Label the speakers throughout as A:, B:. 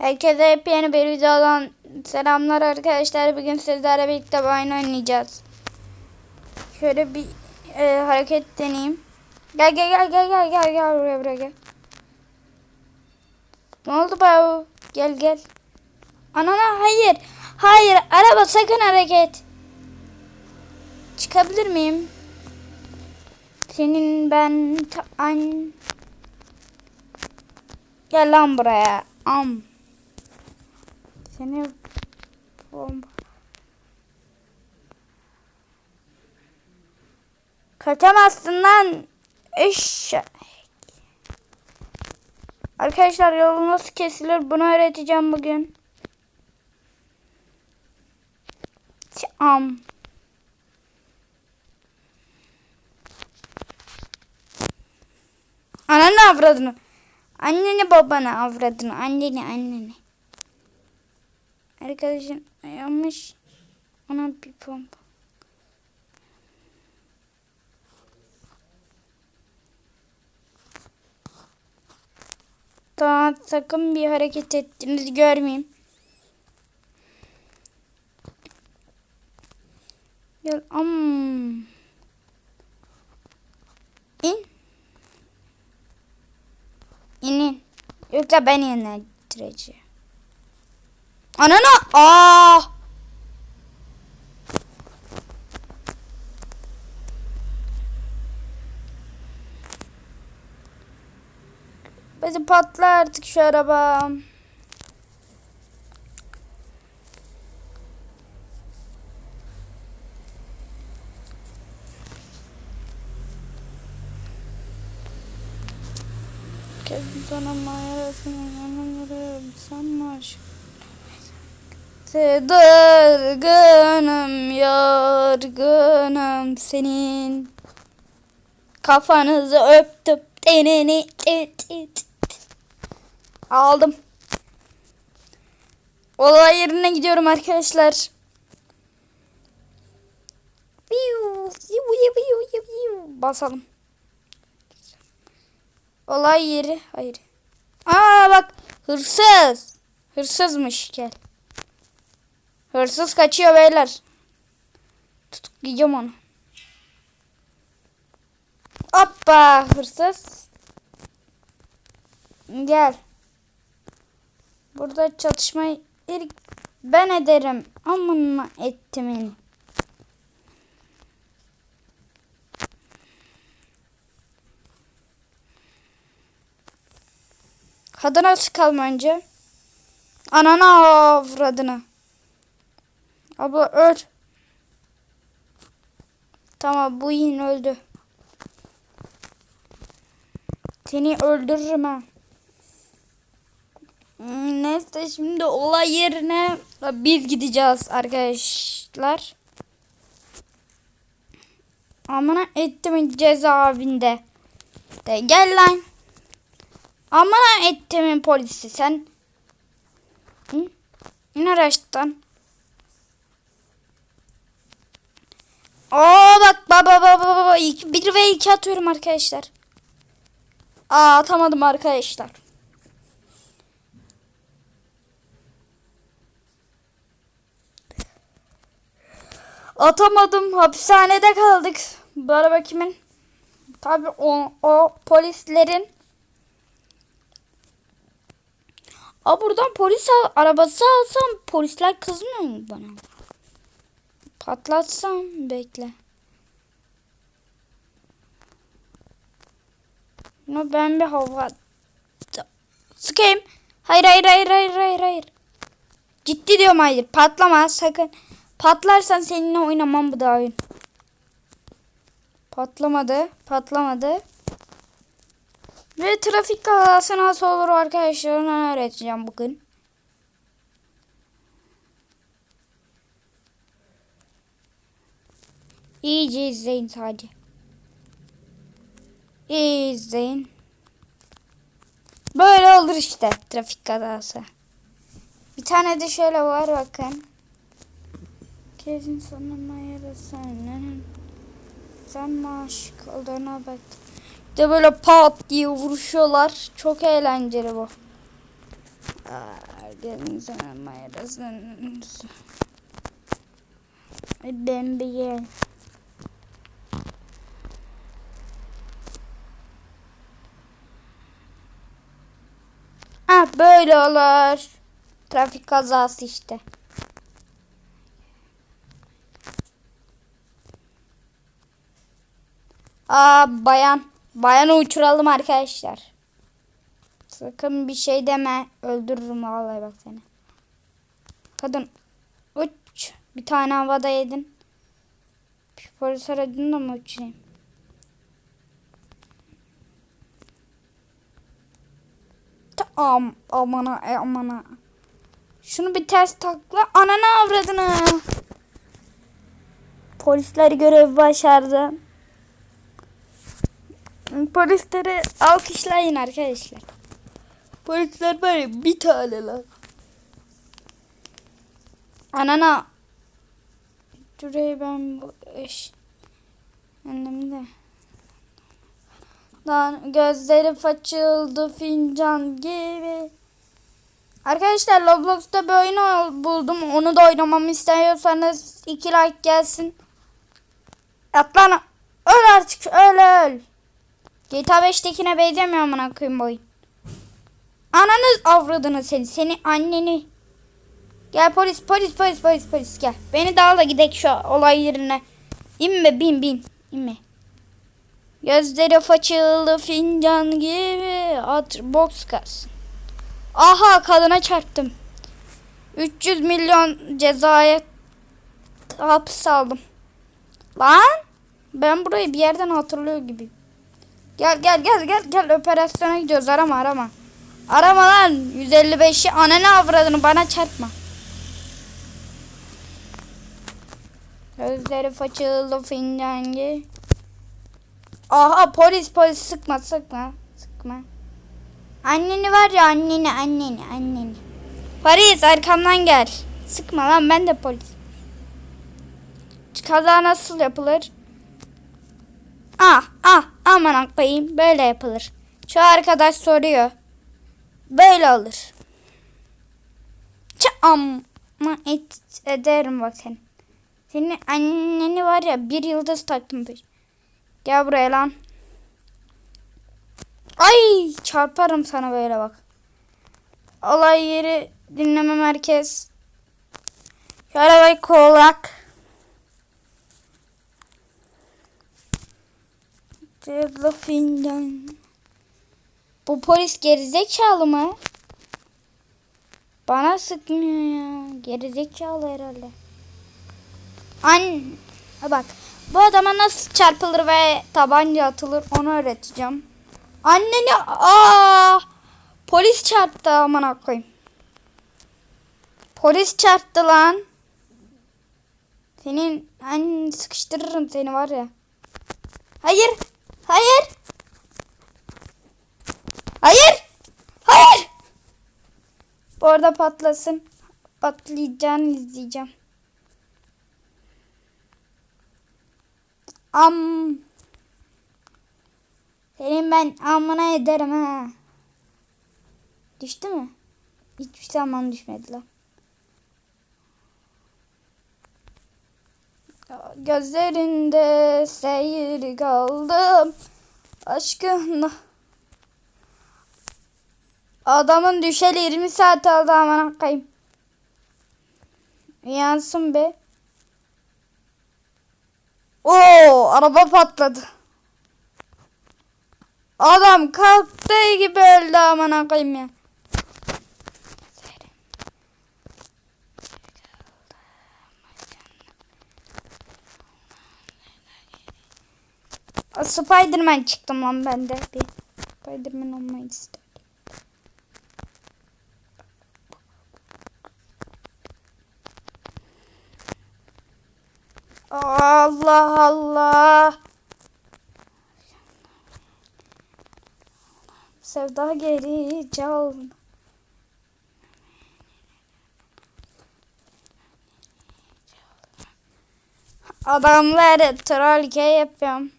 A: Herkese yepyeni bir videodan selamlar arkadaşlar. Bugün sizlerle birlikte bir oyun oynayacağız. Şöyle bir e, hareket deneyeyim. Gel gel gel gel gel gel gel buraya buraya gel. Ne oldu be? Gel gel. Anana hayır. Hayır araba sakın hareket. Çıkabilir miyim? Senin ben an Gel lan buraya. Am. Seni bomba. Kaçamazsın lan. Eş. Arkadaşlar yol nasıl kesilir bunu öğreteceğim bugün. Am. Ananı avradını. Anneni babanı avradını. Anneni anneni. Arkadaşın yanlış. Ona bir pompa. Daha sakın bir hareket ettiğinizi görmeyeyim. Gel am. İn. İnin. Yoksa ben yönlendireceğim. Anana! Aa! Bizi patla artık şu araba. Kesin sana mayasını yanımda sanmış. Dargınım yorgunum senin. Kafanızı öptüm tenini. Aldım. Olay yerine gidiyorum arkadaşlar. Basalım. Olay yeri hayır. Aa bak hırsız. Hırsızmış gel Hırsız kaçıyor beyler. Tutuklayacağım onu. Hoppa hırsız. Gel. Burada çatışmayı ilk ben ederim. Amına ettimin. Kadına sıkalım önce. Anana avradına. Abla öl. Tamam bu yine öldü. Seni öldürürüm ha. Hmm, Neyse şimdi olay yerine biz gideceğiz arkadaşlar. Amına ettimin cezaevinde. De gel lan. Amına ettimin polisi sen. Hı? İn araçtan. Aa bak baba baba baba bir ve iki atıyorum arkadaşlar. Aa atamadım arkadaşlar. Atamadım. Hapishanede kaldık. Bu kimin? Tabii o, o polislerin. Aa buradan polis arabası alsam polisler kızmıyor mu bana? Patlatsam bekle. No ben bir hava sıkayım. Hayır hayır hayır hayır hayır hayır. Ciddi diyorum hayır. Patlama sakın. Patlarsan seninle oynamam bu da oyun. Patlamadı. Patlamadı. Ve trafik kazası nasıl olur arkadaşlar onu öğreteceğim bugün. İyice izleyin sadece. İyi izleyin. Böyle olur işte trafik kazası. Bir tane de şöyle var bakın. Kesin sonuna yarasın. Sen mi aşık olduğuna bak. De böyle pat diye vuruşuyorlar. Çok eğlenceli bu. Herkesin mayarasın. Ben bir gel. Böyle olur. Trafik kazası işte. Aa bayan. Bayanı uçuralım arkadaşlar. Sakın bir şey deme. Öldürürüm vallahi bak seni. Kadın uç. Bir tane havada yedin. Polis aracını da mı uçurayım? Tam amana e, amana. Şunu bir ters takla. Ananı avradını. Polisler görev başardı. Polisleri alkışlayın arkadaşlar. Polisler ya bir tane lan. Anana. Şurayı ben bu eş. Annemde. Lan gözleri açıldı fincan gibi. Arkadaşlar Roblox'ta bir oyun buldum. Onu da oynamamı istiyorsanız 2 like gelsin. Yat lan. Öl artık öl öl. GTA 5'tekine benzemiyor amına koyayım bu oyun. Ananı avradını seni. Seni anneni. Gel polis polis polis polis polis gel. Beni de al da gidelim şu olay yerine. İnme bin bin. İnme. Gözleri façılı fincan gibi at box kalsın. Aha kadına çarptım. 300 milyon cezaya hapis aldım. Lan ben burayı bir yerden hatırlıyor gibi. Gel gel gel gel gel operasyona gidiyoruz arama arama. Arama lan 155'i ananı avradını bana çarpma. Gözleri façılı fincan gibi. Aha polis polis sıkma sıkma sıkma. Anneni var ya anneni anneni anneni. Polis arkamdan gel. Sıkma lan ben de polis. Kaza nasıl yapılır? Ah ah aman koyayım böyle yapılır. Şu arkadaş soruyor. Böyle olur. Çam et, ederim bak seni. Senin anneni var ya bir yıldız taktım peş. Gel buraya lan. Ay çarparım sana böyle bak. Olay yeri dinleme merkez. Şöyle kolak. Fincan. Bu polis gerizekalı mı? Bana sıkmıyor ya. Gerizekalı herhalde. An Ha bak. Bu adama nasıl çarpılır ve tabanca atılır onu öğreteceğim. Anneni aa polis çarptı aman koyayım. Polis çarptı lan. Senin annen sıkıştırırım seni var ya. Hayır. Hayır. Hayır. Hayır. Bu arada patlasın. Patlayacağını izleyeceğim. Am. Senin ben amına ederim ha. Düştü mü? Hiçbir zaman düşmedi lan. Gözlerinde seyir kaldım. Aşkınla. Adamın düşeli 20 saat oldu aman akayım. Yansın be. Oo, araba patladı. Adam kalktığı gibi öldü aman akayım ya. Spiderman çıktım lan ben de. Bir Spiderman olmayı istedim. Allah Allah. Sevda geri çal. Adamları trollke yapıyorum.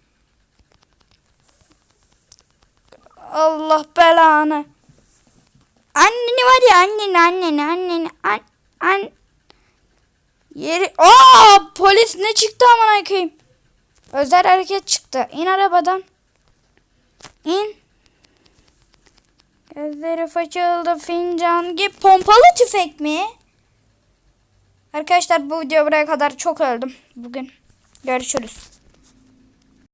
A: Allah belanı. Anneni var ya anneni anneni anneni an, an yeri aa polis ne çıktı aman koyayım. Özel hareket çıktı. İn arabadan. İn. Gözleri façıldı fincan gibi pompalı tüfek mi? Arkadaşlar bu video buraya kadar çok öldüm bugün. Görüşürüz.